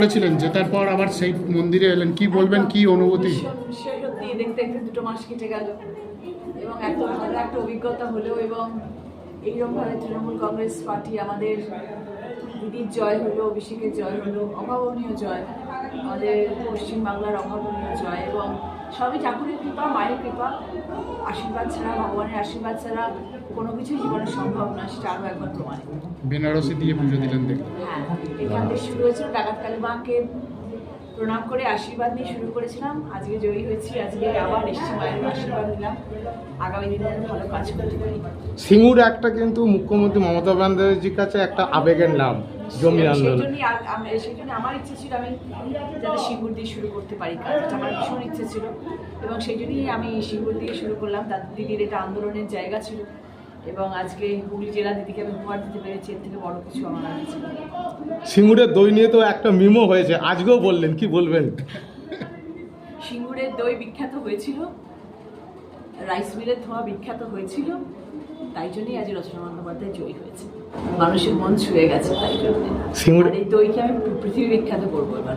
করেছিলেন, যেটার পর আবার সেই মন্দিরে এলেন। কি বলবেন, কি অনুভূতি? সত্যি, দেখতে দেখতে দুটো মাস কেটে গেল। এবং এত ভালো একটা অভিজ্ঞতা হলেও এবং এইরকমভাবে তৃণমূল কংগ্রেস পার্টি আমাদের দিদির জয় হলো অভিষেকের জয় হলো অভাবনীয় জয় আমাদের পশ্চিমবাংলার অভাবনীয় জয় এবং সবই ঠাকুরের কৃপা মায়ের কৃপা। আশীর্বাদ ছাড়া ভগবানের আশীর্বাদ ছাড়া কোনো কিছুই জীবনে সম্ভব নয় সেটা আরও একবার প্রমাণিত। বেনারসি দিয়ে পুজো দিলেন দেখলাম হ্যাঁ এখান থেকে শুরু হয়েছিল ডাকাত কালী মাকে প্রণাম করে আশীর্বাদ নিয়ে শুরু করেছিলাম। আজকে জয়ী হয়েছি আজকে আবার এসেছি মায়ের আশীর্বাদ নিলাম। আগামী দিনে ভালো কাজ করতে পারি। সিঙ্গুর একটা কিন্তু মুখ্যমন্ত্রী মমতা ব্যানার্জির কাছে একটা আবেগের নাম জমি আন্দোলন। জন্য আমার ইচ্ছে ছিল আমি যাতে সিঙ্গুর দিয়ে শুরু করতে পারি কাজ। এটা আমার ভীষণ ইচ্ছে ছিল। এবং সেই জন্যই আমি সিঙ্গুর দিয়ে শুরু করলাম। তার দিদির এটা আন্দোলনের জায়গা ছিল। এবং আজকে হুগলি জেলা দিদিকে আমি উপহার দিতে পেরেছি এর থেকে বড় কিছু আমার নেই। সিঙ্গুরের দই নিয়ে তো একটা মিমো হয়েছে আজকেও বললেন কি বলবেন? সিঙ্গুরের দই বিখ্যাত হয়েছিল রাইস মিলের ধোঁয়া বিখ্যাত হয়েছিল তাই জন্যই আজ রচনা বন্দ্যোপাধ্যায় জয়ী হয়েছে। মানুষের মন ছুঁয়ে গেছে তাই জন্য। সিঙ্গুর এই দইকে আমি পৃথিবী বিখ্যাত করব এবার।